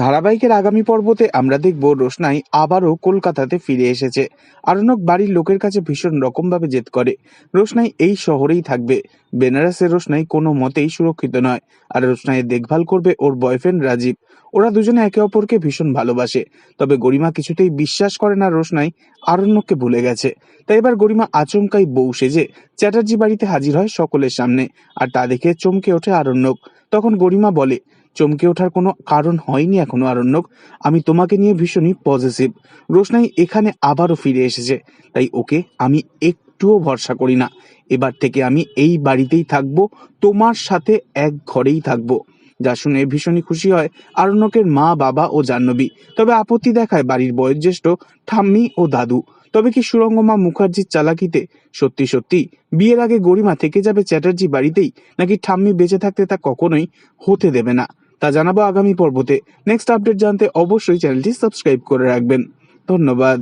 ধারাবাহিকের আগামী পর্বতে আমরা দেখব রোশনাই আবারও কলকাতাতে ফিরে এসেছে। আরণ্যক বাড়ির লোকের কাছে ভীষণ রকমভাবে জেদ করে। রোশনাই এই শহরেই থাকবে। বেনারসের রোশনাই কোনো মতেই সুরক্ষিত নয়। আর রোশনাইয়ের দেখভাল করবে ওর বয়ফ্রেন্ড রাজীব। ওরা দুজনে একে অপরকে ভীষণ ভালোবাসে। তবে গরিমা কিছুতেই বিশ্বাস করে না রোশনাই আরণ্যককে ভুলে গেছে। তাই এবার গরিমা আচমকাই বউ সেজে চ্যাটার্জি বাড়িতে হাজির হয় সকলের সামনে। আর তা দেখে চমকে ওঠে আরণ্যক। তখন গরিমা বলে চমকে ওঠার কোনো কারণ হয়নি এখনও, আরণ্যক। আমি তোমাকে নিয়ে ভীষণই পজিটিভ রোশনাই এখানে আবারও ফিরে এসেছে। তাই ওকে আমি একটুও ভরসা করি না। এবার থেকে আমি এই বাড়িতেই থাকব, তোমার সাথে এক ঘরেই থাকব। যা শুনে ভীষণই খুশি হয় আরণ্যকের মা, বাবা ও জাহ্নবী। তবে আপত্তি দেখায় বাড়ির বয়োজ্যেষ্ঠ ঠাম্মি ও দাদু। তবে কি সুরঙ্গমা মুখার্জির চালাকিতে সত্যি সত্যি বিয়ের আগে গরিমা থেকে যাবে চ্যাটার্জি বাড়িতেই, নাকি ঠাম্মি বেঁচে থাকতে তা কখনোই হতে দেবে না? তা জানাব আগামী পর্বতে। নেক্সট আপডেট জানতে অবশ্যই চ্যানেলটি সাবস্ক্রাইব করে রাখবেন। ধন্যবাদ।